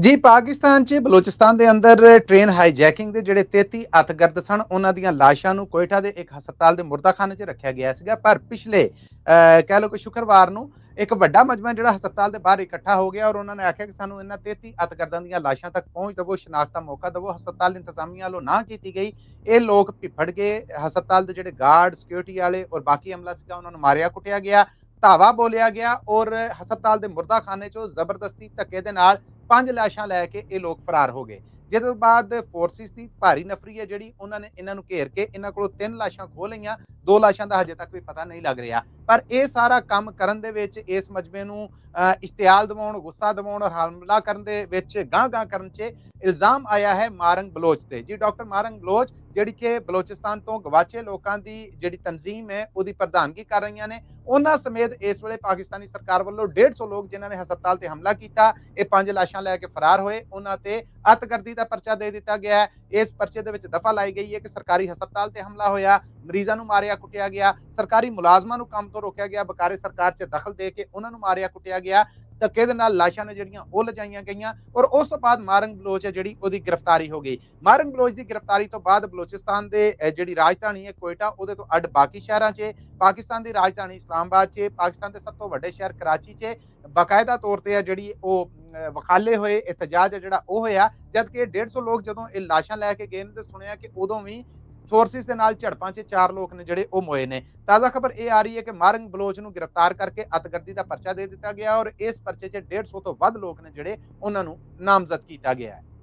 ਜੀ, ਪਾਕਿਸਤਾਨ 'ਚ ਬਲੋਚਿਸਤਾਨ ਦੇ ਅੰਦਰ ਟ੍ਰੇਨ ਹਾਈਜੈਕਿੰਗ ਦੇ ਜਿਹੜੇ 33 ਅਤਗਰਦ ਸਨ, ਉਹਨਾਂ ਦੀਆਂ ਲਾਸ਼ਾਂ ਨੂੰ ਕੋਇਟਾ ਦੇ ਇੱਕ ਹਸਪਤਾਲ ਦੇ ਮੁਰਦਾਖਾਨੇ 'ਚ ਰੱਖਿਆ ਗਿਆ ਸੀਗਾ। ਪਰ ਪਿਛਲੇ ਕਹਿ ਲਓ ਕਿ ਸ਼ੁੱਕਰਵਾਰ ਨੂੰ ਇੱਕ ਵੱਡਾ ਮਜਮਾ ਜਿਹੜਾ ਹਸਪਤਾਲ ਦੇ ਬਾਹਰ ਇਕੱਠਾ ਹੋ ਗਿਆ ਔਰ ਉਹਨਾਂ ਨੇ ਆਖਿਆ ਕਿ ਸਾਨੂੰ ਇਹਨਾਂ 33 ਅਤਗਰਦਾਂ ਦੀਆਂ ਲਾਸ਼ਾਂ ਤੱਕ ਪਹੁੰਚ ਦਵੋ, ਸ਼ਨਾਖਤ ਦਾ ਮੌਕਾ ਦਵੋ। ਹਸਪਤਾਲ ਇੰਤਜ਼ਾਮੀਆਂ ਵੱਲੋਂ ਨਾ ਕੀਤੀ ਗਈ। ਇਹ ਲੋਕ ਭਿਫੜ ਗਏ। ਹਸਪਤਾਲ ਦੇ ਜਿਹੜੇ ਗਾਰਡ ਸਿਕਿਉਰਿਟੀ ਵਾਲੇ ਔਰ ਬਾਕੀ ਅਮਲਾ ਸੀਗਾ, ਉਹਨਾਂ ਨੂੰ ਮਾਰਿਆ, ਕੁੱਟਿਆ ਗਿਆ, ਧਾਵਾ ਬੋਲਿਆ ਗਿਆ ਔਰ ਹਸਪਤਾਲ ਦੇ ਮੁਰਦਾਖਾਨੇ 'ਚੋਂ ਜ਼ਬਰਦਸਤੀ ਧੱਕੇ ਦੇ ਨਾਲ ਪੰਜ ਲਾਸ਼ਾਂ ਲੈ ਕੇ ਇਹ ਲੋਕ ਫਰਾਰ ਹੋ ਗਏ। ਜਿਹਦੇ ਤੋਂ ਬਾਅਦ ਫੋਰਸਿਸ ਦੀ ਭਾਰੀ ਨਫਰੀ ਹੈ ਜਿਹੜੀ ਉਹਨਾਂ ਨੇ ਇਹਨਾਂ ਨੂੰ ਘੇਰ ਕੇ ਇਹਨਾਂ ਕੋਲੋਂ ਤਿੰਨ ਲਾਸ਼ਾਂ ਖੋਹ ਲਈਆਂ। ਦੋ ਲਾਸ਼ਾਂ ਦਾ ਹਜੇ ਤੱਕ ਵੀ ਪਤਾ ਨਹੀਂ ਲੱਗ ਰਿਹਾ। ਪਰ ਇਹ ਸਾਰਾ ਕੰਮ ਕਰਨ ਦੇ ਵਿੱਚ ਇਸ ਮਜਮੇ ਨੂੰ ਅ, ਇਸ਼ਤਿਆਲ ਦਿਵਾਉਣ ਗੁੱਸਾ ਦਿਵਾਉਣ ਔਰ ਹਮਲਾ ਕਰਨ ਦੇ ਵਿੱਚ ਗਾਂ ਗਾਂ ਕਰਨ 'ਚ ਇਲਜ਼ਾਮ ਆਇਆ ਹੈ ਮਾਰੰਗ ਬਲੋਚ ਤੇ। ਜੀ ਡਾਕਟਰ ਮਾਰੰਗ ਬਲੋਚ ਜਿਹੜੀ ਕਿ ਬਲੋਚਿਸਤਾਨ ਤੋਂ ਗਵਾਚੇ ਲੋਕਾਂ ਦੀ ਜਿਹੜੀ ਤਨਜ਼ੀਮ ਹੈ ਉਹਦੀ ਪ੍ਰਧਾਨਗੀ ਕਰ ਰਹੀਆਂ ਨੇ। ਉਹਨਾਂ ਸਮੇਤ ਇਸ ਵੇਲੇ ਪਾਕਿਸਤਾਨੀ ਸਰਕਾਰ ਵੱਲੋਂ 150 ਲੋਕ ਜਿਨ੍ਹਾਂ ਨੇ ਹਸਪਤਾਲ ਤੇ ਹਮਲਾ ਕੀਤਾ ਇਹ ਪੰਜ ਲਾਸ਼ਾਂ ਲੈ ਕੇ ਫਰਾਰ ਹੋਏ। ਉਹਨਾਂ ਤੇ ਅਤਗਰਦੀ ਦਾ ਪਰਚਾ ਦੇ ਦਿੱਤਾ ਗਿਆ ਹੈ। ਇਸ ਪਰਚੇ ਦੇ ਵਿੱਚ ਦਫਾ ਲਾਈ ਗਈ ਹੈ ਕਿ ਸਰਕਾਰੀ ਹਸਪਤਾਲ ਤੇ ਹਮਲਾ ਹੋਇਆ, ਮਰੀਜ਼ਾਂ ਨੂੰ ਮਾਰਿਆ, ਕੁੱਟਿਆ ਗਿਆ, ਸਰਕਾਰੀ ਮੁਲਾਜ਼ਮਾਂ ਨੂੰ ਕੰਮ ਤੋਂ ਰੋਕਿਆ ਗਿਆ, ਬਕਾਰੇ ਸਰਕਾਰ 'ਚ ਦਖਲ ਦੇ ਕੇ ਉਹਨਾਂ ਨੂੰ ਮਾਰਿਆ, ਕੁੱਟਿਆ ਗਿਆ, ਧੱਕੇ ਦੇ ਨਾਲ ਲਾਸ਼ਾਂ ਨੇ ਜਿਹੜੀਆਂ ਉਹ ਲਜਾਈਆਂ ਗਈਆਂ ਔਰ ਉਸ ਤੋਂ ਬਾਅਦ ਮਾਰੰਗ ਬਲੋਚ ਹੈ ਜਿਹੜੀ ਉਹਦੀ ਗ੍ਰਿਫਤਾਰੀ ਹੋ ਗਈ। ਮਾਰੰਗ ਬਲੋਚ ਦੀ ਗ੍ਰਿਫਤਾਰੀ ਤੋਂ ਬਾਅਦ ਬਲੋਚਿਸਤਾਨ ਦੇ ਜਿਹੜੀ ਰਾਜਧਾਨੀ ਹੈ ਕੋਇਟਾ, ਉਹਦੇ ਤੋਂ ਅੱਡ ਬਾਕੀ ਸ਼ਹਿਰਾਂ 'ਚ ਪਾਕਿਸਤਾਨ ਦੀ ਰਾਜਧਾਨੀ ਇਸਲਾਮਾਬਾਦ 'ਚ ਪਾਕਿਸਤਾਨ ਦੇ ਸਭ ਤੋਂ ਵੱਡੇ ਸ਼ਹਿਰ ਕਰਾਚੀ 'ਚ ਬਕਾਇਦਾ ਤੌਰ ਤੇ ਹੈ ਜਿਹੜੀ ਉਹ ਅਹ, ਵਖਾਲੇ ਹੋਏ ਇਤਜਾਜ ਜਿਹੜਾ ਉਹ ਹੋਇਆ। ਜਦ ਕਿ 150 ਲੋਕ ਜਦੋਂ ਇਹ ਲਾਸ਼ਾਂ ਲੈ ਕੇ ਗਏ ਨੇ ਤੇ ਸੁਣਿਆ ਕਿ ਉਦੋਂ ਵੀ ਫੋਰਸਿਸ ਦੇ ਨਾਲ ਝੜਪਾਂ 'ਚ ਚਾਰ ਲੋਕ ਨੇ ਜਿਹੜੇ ਉਹ ਮੋਏ ਨੇ। ਤਾਜ਼ਾ ਖਬਰ ਇਹ ਆ ਰਹੀ ਹੈ ਕਿ ਮਾਰੰਗ ਬਲੋਚ ਨੂੰ ਗ੍ਰਿਫਤਾਰ ਕਰਕੇ ਅਤਗਰਦੀ ਦਾ ਪਰਚਾ ਦੇ ਦਿੱਤਾ ਗਿਆ ਔਰ ਇਸ ਪਰਚੇ 'ਚ 150 ਤੋਂ ਵੱਧ ਲੋਕ ਨੇ ਜਿਹੜੇ ਉਹਨਾਂ ਨੂੰ ਨਾਮਜ਼ਦ ਕੀਤਾ ਗਿਆ ਹੈ।